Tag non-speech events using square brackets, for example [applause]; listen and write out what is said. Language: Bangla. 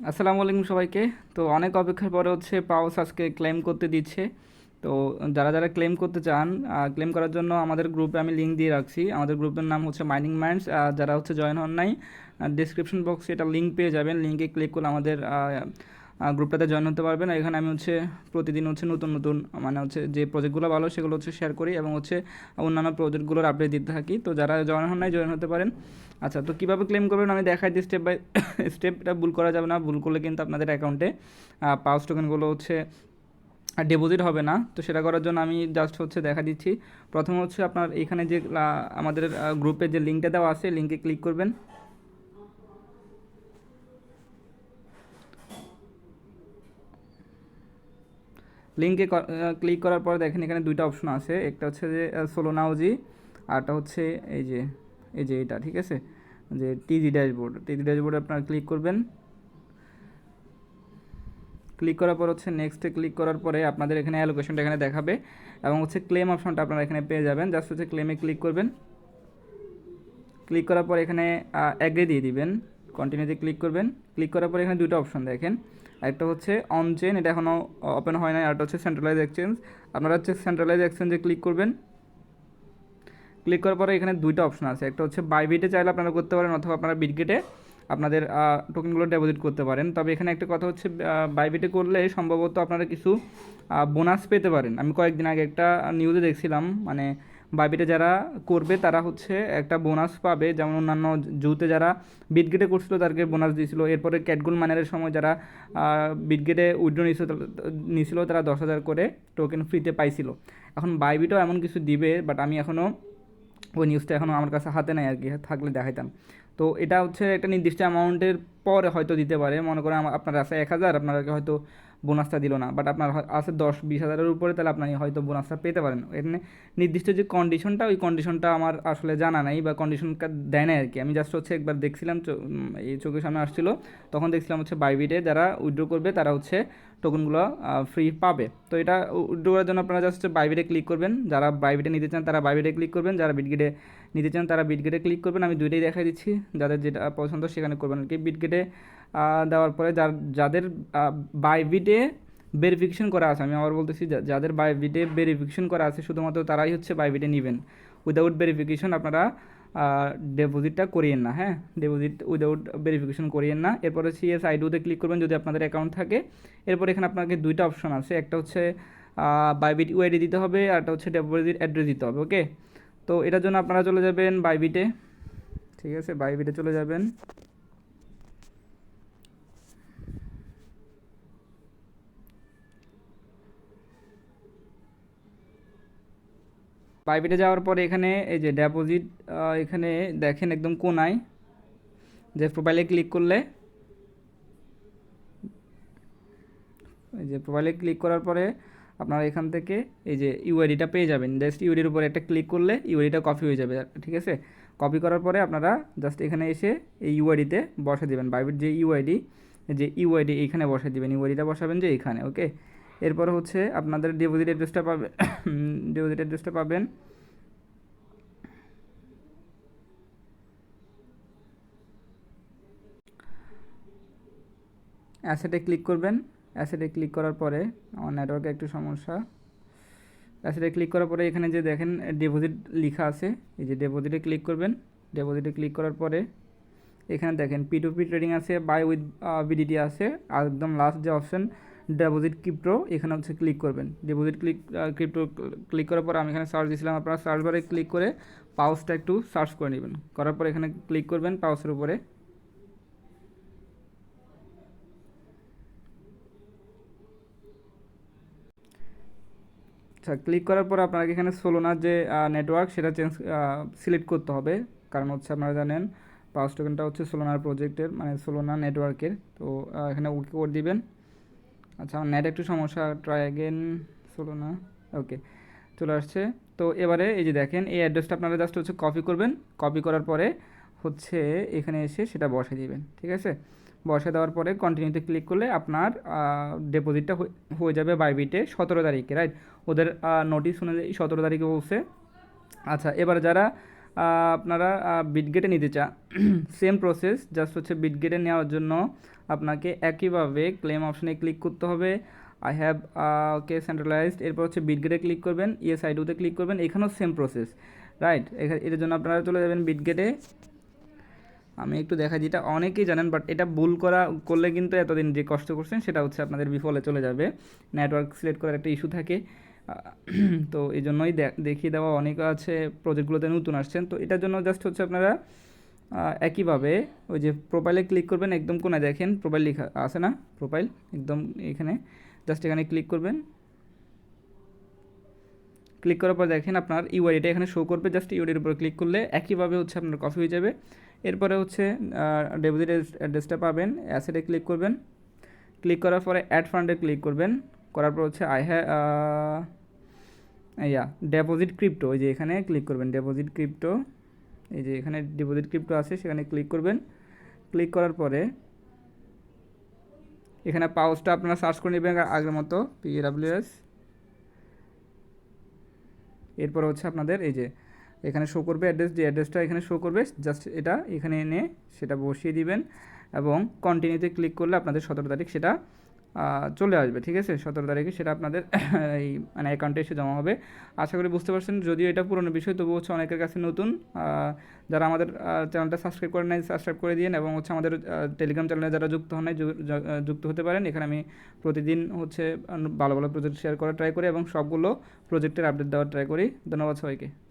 আসসালামু আলাইকুম সবাইকে। তো অনেক অপেক্ষার পরে হচ্ছে পাওস আজকে ক্লেম করতে দিচ্ছে। তো যারা যারা ক্লেম করতে চান ক্লেম করার জন্য আমাদের গ্রুপে আমি লিঙ্ক দিয়ে রাখছি। আমাদের গ্রুপের নাম হচ্ছে মাইনিং মাইন্ডস যারা হচ্ছে জয়েন হন নাই ডিসক্রিপশন বক্সে এটা লিঙ্ক পেয়ে যাবেন। লিঙ্কে ক্লিক করলে আমাদের গ্রুপটাতে জয়েন হতে পারবেন। এখানে আমি হচ্ছে প্রতিদিন হচ্ছে নতুন নতুন মানে হচ্ছে যে প্রজেক্টগুলো ভালো, সেগুলো হচ্ছে শেয়ার করি এবং হচ্ছে অন্যান্য প্রজেক্টগুলোর আপডেট দিতে থাকি। তো যারা জয়েন হন নাই জয়েন হতে পারেন। আচ্ছা তো কীভাবে ক্লেম করবেন? আমি দেখাই দিই স্টেপ বাই স্টেপটা ভুল করা যাবে না। ভুল করলে কিন্তু আপনাদের অ্যাকাউন্টে পাউস টোকেনগুলো হচ্ছে ডিপোজিট হবে না। তো সেটা করার জন্য আমি জাস্ট হচ্ছে দেখা দিচ্ছি। প্রথমে হচ্ছে আপনার এখানে যে আমাদের গ্রুপে যে লিঙ্কটা দেওয়া আছে লিঙ্কে ক্লিক করবেন। লিঙ্কে ক্লিক করার পর দেখেন এখানে দুইটা অপশন আছে। একটা হচ্ছে যে সোলো নাউজি আরটা হচ্ছে এই যে এই যে এটা, ঠিক আছে? যে টিজি ড্যাশবোর্ড টিজি ড্যাশবোর্ডে আপনারা ক্লিক করবেন। ক্লিক করার পর হচ্ছে নেক্সটে ক্লিক করার পরে আপনাদের এখানে অ্যালোকেশনটা এখানে দেখাবে এবং হচ্ছে ক্লেম অপশনটা আপনারা এখানে পেয়ে যাবেন। জাস্ট হচ্ছে ক্লেমে ক্লিক করবেন। ক্লিক করার পর এখানে অ্যাগ্রি দিয়ে দিবেন। কন্টিনিউতে ক্লিক করবেন। ক্লিক করার পর এখানে দুটো অপশন দেখেন। একটা হচ্ছে অন চেন এটা এখনও ওপেন হয় না আরেকটা হচ্ছে সেন্ট্রালাইজ এক্সচেঞ্জ আপনারা হচ্ছে সেন্ট্রালাইজ এক্সচেঞ্জে ক্লিক করবেন। ক্লিক করার পরে এখানে দুইটা অপশন আছে। একটা হচ্ছে বাইবিটে চাইলে আপনারা করতে পারেন, অথবা আপনারা বিটগেটে আপনাদের টোকেনগুলো ডিপোজিট করতে পারেন। তবে এখানে একটা কথা হচ্ছে বাইবিটে করলে সম্ভবত আপনারা কিছু বোনাস পেতে পারেন। আমি কয়েকদিন আগে একটা নিউজে দেখছিলাম মানে বাইবিটে যারা করবে, তারা হচ্ছে একটা বোনাস পাবে। যেমন অন্যান্য জুতে যারা বিটগেটে করছিল, তাদেরকে বোনাস দিয়েছিল। এরপরে ক্যাটগুল মানের সময় যারা বিটগেটে উইড্রো নিয়েছিল নিয়েছিল তারা দশ হাজার করে টোকেন ফ্রিতে পাইছিল। এখন বাইবিটও এমন কিছু দিবে বাট আমি এখনও ওই নিউজটা এখনও আমার কাছে হাতে নেই আর কি, থাকলে দেখাইতাম। তো এটা হচ্ছে একটা নির্দিষ্ট অ্যামাউন্টের পরে হয়তো দিতে পারে। মনে করেন আপনার আছে এক হাজার, আপনাকে হয়তো বোনাসটা দিল না। বাট আপনার আছে দশ, বিশ হাজারের উপরে, তাহলে আপনি হয়তো বোনাসটা পেতে পারেন। এখানে নির্দিষ্ট যে কন্ডিশনটা ওই কন্ডিশনটা আমার আসলে জানা নাই বা কন্ডিশনটা দেয় না আর কি। আমি জাস্ট হচ্ছে একবার দেখছিলাম এই চোখের সামনে আসছিল, তখন দেখছিলাম হচ্ছে বাইবিটে যারা উইড্রো করবে, তারা হচ্ছে টোকনগুলো ফ্রি পাবে। তো এটা উইড্রো করার জন্য আপনারা জাস্ট বাইবিটে ক্লিক করবেন। যারা বাইবিটে নিতে চান, তারা বাইবিটে ক্লিক করবেন। যারা বিটগেটে নিতে চান, তারা বিটগেটে ক্লিক করবেন। আমি দুইটাই দেখাই দিচ্ছি। যাদের যেটা পছন্দ, সেখানে করবেন আর কি। বিটগেটে দেওয়ার পরে যার, যাদের বাইবিটে ভেরিফিকেশন করা আছে, আমি আবার বলতেছি যাদের বাইবিটে ভেরিফিকেশন করা আছে, শুধুমাত্র তারাই হচ্ছে বাইবিটে নেবেন। উইদাউট ভেরিফিকেশন আপনারা ডিপোজিটটা করিয়েন না হ্যাঁ? ডিপোজিট উইদাউট ভেরিফিকেশন করিয়েন না। এরপরে সিএস আইডিওতে ক্লিক করবেন, যদি আপনাদের অ্যাকাউন্ট থাকে। এরপর এখানে আপনাকে দুইটা অপশন আছে। একটা হচ্ছে বাইবিট ইউআইডি দিতে হবে, আর একটা হচ্ছে ডিপোজিট অ্যাড্রেস দিতে হবে ওকে তো এটার জন্য আপনারা চলে যাবেন বাইবিটে ঠিক আছে বাইবিটে চলে যাবেন। বাইবিটে যাওয়ার পরে এখানে, এই যে ডিপোজিট এখানে দেখেন একদম কোনায়, যে প্রোফাইলে ক্লিক করলে, এই যে প্রোফাইলে ক্লিক করার পরে আপনারা এখান থেকে এই যে ইউআইডিটা পেয়ে যাবেন। জাস্ট ইউআইডির উপরে একটা ক্লিক করলে ইউআইডিটা কপি হয়ে যাবে, ঠিক আছে? কপি করার পরে আপনারা জাস্ট এখানে এসে এই ইউআইডিতে বসে দেবেন। বাইবিট যে ইউআইডি যে ইউআইডি এইখানে বসে দেবেন। ইউআইডিটা বসাবেন যে এইখানে ওকে এরপর হচ্ছে আপনাদের ডিপোজিট অ্যাড্রেসটা [coughs] পাবেন ডিপোজিট অ্যাড্রেসটা পাবেন। অ্যাসেটে ক্লিক করবেন। অ্যাসেটে ক্লিক করার পরে, আমার নেটওয়ার্কে একটু সমস্যা। অ্যাসেটে ক্লিক করার পরে এখানে যে দেখেন ডিপোজিট লেখা আছে, এই যে ডিপোজিটে ক্লিক করবেন। ডিপোজিটে ক্লিক করার পরে, এখানে দেখেন পি টু পি ট্রেডিং আছে বাই উইথ বিডিটি আছে। একদম লাস্ট যে অপশন ডিপোজিট ক্রিপ্টো এখানে হচ্ছে ক্লিক করবেন। ডিপোজিট ক্লিক ক্রিপ্টো ক্লিক করার পর আমি এখানে সার্চ দিয়েছিলাম আপনারা সার্চ বারে ক্লিক করে পাউসটা একটু সার্চ করে নেবেন। করার পর এখানে ক্লিক করবেন পাউসের উপরে। আচ্ছা ক্লিক করার পর আপনাকে এখানে সোলোনার যে নেটওয়ার্ক সেটা চেঞ্জ সিলেক্ট করতে হবে। কারণ হচ্ছে আপনারা জানেন পাওয়ার টোকেনটা হচ্ছে সোলোনার প্রজেক্টের মানে সোলোনা নেটওয়ার্কের তো এখানে ওকে করে দিবেন। আচ্ছা আমার নেট একটু সমস্যা ট্রাই অ্যাগেন চলো না। ওকে চলে আসছে। তো এবারে এই যে দেখেন, এই অ্যাড্রেসটা আপনারা জাস্ট হচ্ছে কপি করবেন। কপি করার পরে হচ্ছে এখানে এসে সেটা বসে দিবেন, ঠিক আছে? বসে দেওয়ার পরে কন্টিনিউতে ক্লিক করলে আপনার ডিপোজিটটা হয়ে যাবে বাইবিটে সতেরো তারিখে রাইট ওদের নোটিশ অনুযায়ী সতেরো তারিখে বলছে। আচ্ছা এবার যারা আপনারা বিটগেটে নিতে চান। সেম প্রসেস জাস্ট হচ্ছে বিটগেটে নেওয়ার জন্য আপনাকে একইভাবে ক্লেম অপশনে ক্লিক করতে হবে। আই হ্যাভ ওকে সেন্ট্রালাইজড এরপর হচ্ছে বিটগেটে ক্লিক করবেন ইএস আইডুতে ক্লিক করবেন। এখানেও সেম প্রসেস রাইট এটার জন্য আপনারা চলে যাবেন বিটগেটে আমি একটু দেখা যেটা অনেকেই জানেন বাট এটা ভুল করা, করলে কিন্তু এতদিন যে কষ্ট করছেন, সেটা হচ্ছে আপনাদের বিফলে চলে যাবে। নেটওয়ার্ক সিলেক্ট করার একটা ইস্যু থাকে। [clears throat] তো এই জন্যই দেখিয়ে দেওয়া অনেকে আছে প্রজেক্টগুলোতে নতুন আসছেন তো এটার জন্য জাস্ট হচ্ছে আপনারা একইভাবে ওই যে প্রোফাইলে ক্লিক করবেন, একদম কোনায় দেখেন প্রোফাইল লেখা আছে না? প্রোফাইল একদম এখানে জাস্ট এখানে ক্লিক করবেন। ক্লিক করার পর দেখেন আপনার ইউআইডিটা এখানে শো করবে জাস্ট ইউআইডির উপর ক্লিক করলে একইভাবে হচ্ছে আপনার কপি হয়ে যাবে। এরপরে হচ্ছে ডেপোজিট অ্যাড্রেসটা পাবেন অ্যাসেটে ক্লিক করবেন। ক্লিক করার পরে অ্যাড ফান্ডে ক্লিক করবেন। করার পর হচ্ছে আই হ্যা ইয়া ডেপোজিট ক্রিপ্টো ওই যে এখানে ক্লিক করবেন ডেপোজিট ক্রিপ্টো এই যে এখানে ডিপোজিট ক্রিপ্টো আছে, সেখানে ক্লিক করবেন। ক্লিক করার পরে এখানে পাউচটা আপনারা সার্চ করে নেবেন আগের মতো পিডাব্লিউএস এরপর হচ্ছে আপনাদের এই যে এখানে শো করবে অ্যাড্রেস যে অ্যাড্রেসটা এখানে শো করবে জাস্ট এটা এখানে এনে সেটা বসিয়ে দিবেন এবং কন্টিনিউতে ক্লিক করলে আপনাদের সতেরো তারিখ সেটা চলে আসবে, ঠিক আছে? সতেরো তারিখে সেটা আপনাদের [coughs] এই মানে অ্যাকাউন্টে এসে জমা হবে। আশা করি বুঝতে পারছেন, যদিও এটা পুরনো বিষয় তবু হচ্ছে অনেকের কাছে নতুন। যারা আমাদের চ্যানেলটা সাবস্ক্রাইব করেন নাই সাবস্ক্রাইব করে দিন এবং হচ্ছে আমাদের টেলিগ্রাম চ্যানেলে যারা যুক্ত হন নাই যুক্ত হতে পারেন, এখানে আমি প্রতিদিন হচ্ছে ভালো ভালো প্রজেক্ট শেয়ার করার ট্রাই করি এবং সবগুলো প্রজেক্টের আপডেট দেওয়ার ট্রাই করি। ধন্যবাদ সবাইকে।